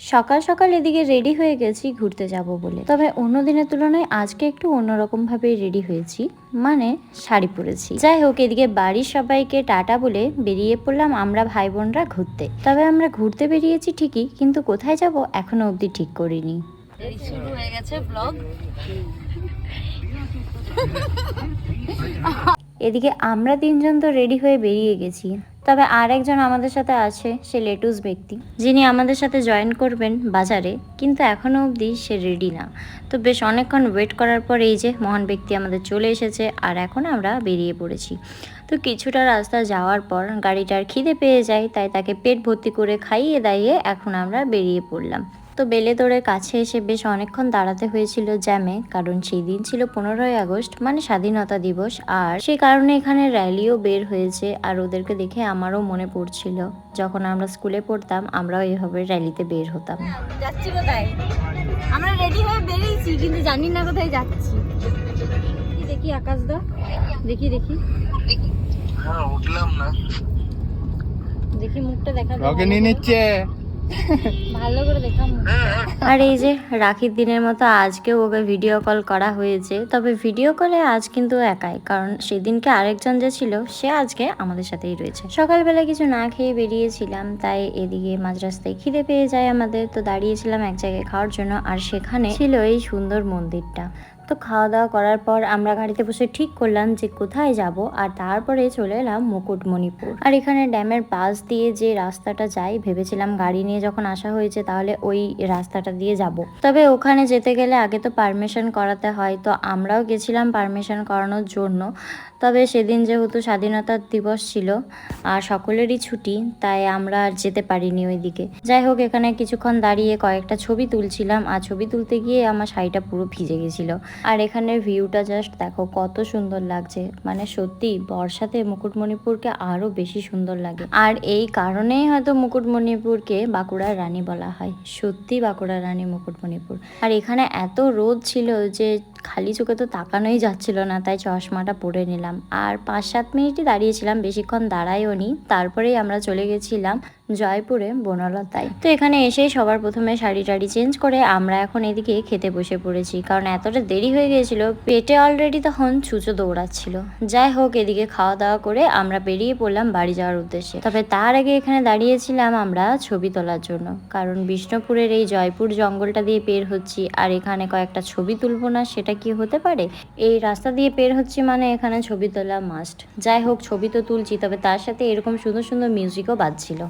সকাল সকাল এদিকে রেডি হয়ে গেছি ঘুরতে যাব বলে। তবে অন্য দিনের তুলনায় আজকে একটু অন্যরকম ভাবে রেডি হয়েছি মানে শাড়ি পরেছি। যাই হোক এদিকে বাড়ির সবাইকে টাটা বলে বেরিয়ে পড়লাম আমরা ভাই বোনরা ঘুরতে। তবে আমরা ঘুরতে বেরিয়েছি ঠিকই কিন্তু কোথায় যাব এখনও অবধি ঠিক করিনি। শুরু হয়ে গেছে ব্লগ এদিকে আমরা তিনজন তো রেডি হয়ে বেরিয়ে গেছি। তবে আর একজন আমাদের সাথে আছে, সে লেটুস ব্যক্তি। যিনি আমাদের সাথে জয়েন করবেন বাজারে, কিন্তু এখনও অবধি সে রেডি না। তো বেশ অনেকক্ষণ ওয়েট করার পর এই যে মহান ব্যক্তি আমাদের চলে এসেছে, আর এখন আমরা বেরিয়ে পড়েছি। তো কিছুটা রাস্তা যাওয়ার পর গাড়িটার খিদে পেয়ে যায়, তাই তাকে পেট ভর্তি করে খাইয়ে দাইয়ে এখন আমরা বেরিয়ে পড়লাম। তো বেলে বেলেদোড়ের কাছে এসে বেশ অনেকক্ষণ দাঁড়াতে হয়েছিল জ্যামে কারণ সেই দিন ছিল পনেরোই আগস্ট মানে স্বাধীনতা দিবস আর সেই কারণে এখানে র্যালিও বের হয়েছে আর ওদেরকে দেখে আমারও মনে পড়ছিল। যখন আমরা স্কুলে পড়তাম আমরাও এভাবে র্যালিতে বের হতাম। যাচ্ছি কোথায়? আমরা রেডি হয়ে বেরিয়েছি কিন্তু জানি না কোথায় যাচ্ছি। দেখি আকাশ দা। দেখি দেখি। হ্যাঁ উঠলাম না। দেখি মুখটা দেখা যায় কাউকে নিয়ে নিচ্ছে। আর এই যে রাখির দিনের মতো আজকেও ওকে ভিডিও কল করা হয়েছে। তবে ভিডিও কলে আজ কিন্তু একাই, কারণ সেদিনকে আরেকজন যে ছিল, সে আজকে আমাদের সাথেই রয়েছে। সকালবেলা কিছু না খেয়ে বেরিয়েছিলাম, তাই এদিকে মাঝ রাস্তায় খিদে পেয়ে যায় আমাদের। তো দাঁড়িয়েছিলাম এক জায়গায় খাওয়ার জন্য, আর সেখানে ছিল এই সুন্দর মন্দিরটা। তো খাওয়া দাওয়া করার পর আমরা গাড়িতে বসে ঠিক করলাম যে কোথায় যাব আর তারপরে চলে এলাম মুকুটমণিপুর। আর এখানে ড্যামের পাশ দিয়ে যে রাস্তাটা যাই ভেবেছিলাম গাড়ি নিয়ে যখন আসা হয়েছে তাহলে ওই রাস্তাটা দিয়ে যাব। তবে ওখানে যেতে গেলে আগে তো পারমিশন করাতে হয়, তো আমরাও গেছিলাম পারমিশন করানোর জন্য। তবে সেদিন যেহেতু স্বাধীনতা দিবস ছিল আর সকলেরই ছুটি, তাই আমরা আর যেতে পারিনি ওইদিকে। যাই হোক, এখানে কিছুক্ষণ দাঁড়িয়ে কয়েকটা ছবি তুলছিলাম আর ছবি তুলতে গিয়ে আমার শাড়িটা পুরো ভিজে গেছিল। আর এখানের ভিউটা জাস্ট দেখো, কত সুন্দর লাগছে। মানে সত্যি, বর্ষাতে মুকুটমণিপুরকে আরও বেশি সুন্দর লাগে। আর এই কারণেই হয়তো মুকুটমণিপুরকে বাঁকুড়ার রানী বলা হয়। সত্যি বাঁকুড়ার রানী মুকুটমণিপুর। আর এখানে এত রোদ ছিল যে খালি চোখে তো তাকানোই যাচ্ছিল না, তাই চশমাটা পরে নিলাম। আর পাঁচ সাত মিনিটই দাঁড়িয়েছিলাম, বেশিক্ষণ দাঁড়াইও নি তারপরেই আমরা চলে গেছিলাম জয়পুরে বনলতায়। তো এখানে এসেই সবার প্রথমে শাড়ি টাড়ি চেঞ্জ করে আমরা এখন এদিকে খেতে বসে পড়েছি, কারণ এতটা দেরি হয়ে গিয়েছিল পেটে অলরেডি তখন ছুঁচো দৌড়াচ্ছিল। যাই হোক, এদিকে খাওয়া দাওয়া করে আমরা বেরিয়ে পড়লাম বাড়ি যাওয়ার উদ্দেশ্যে। তবে তার আগে এখানে দাঁড়িয়েছিলাম আমরা ছবি তোলার জন্য, কারণ বিষ্ণুপুরের এই জয়পুর জঙ্গলটা দিয়ে বের হচ্ছি, আর এখানে কয়েকটা ছবি তুলবো না, সেটা কি হতে পারে? এই রাস্তা দিয়ে পের হচ্ছে মানে এখানে ছবি তোলা মাস্ট যাই হোক, ছবি তো তুলছি, তবে তার সাথে এরকম সুন্দর সুন্দর মিউজিকও বাজছিল।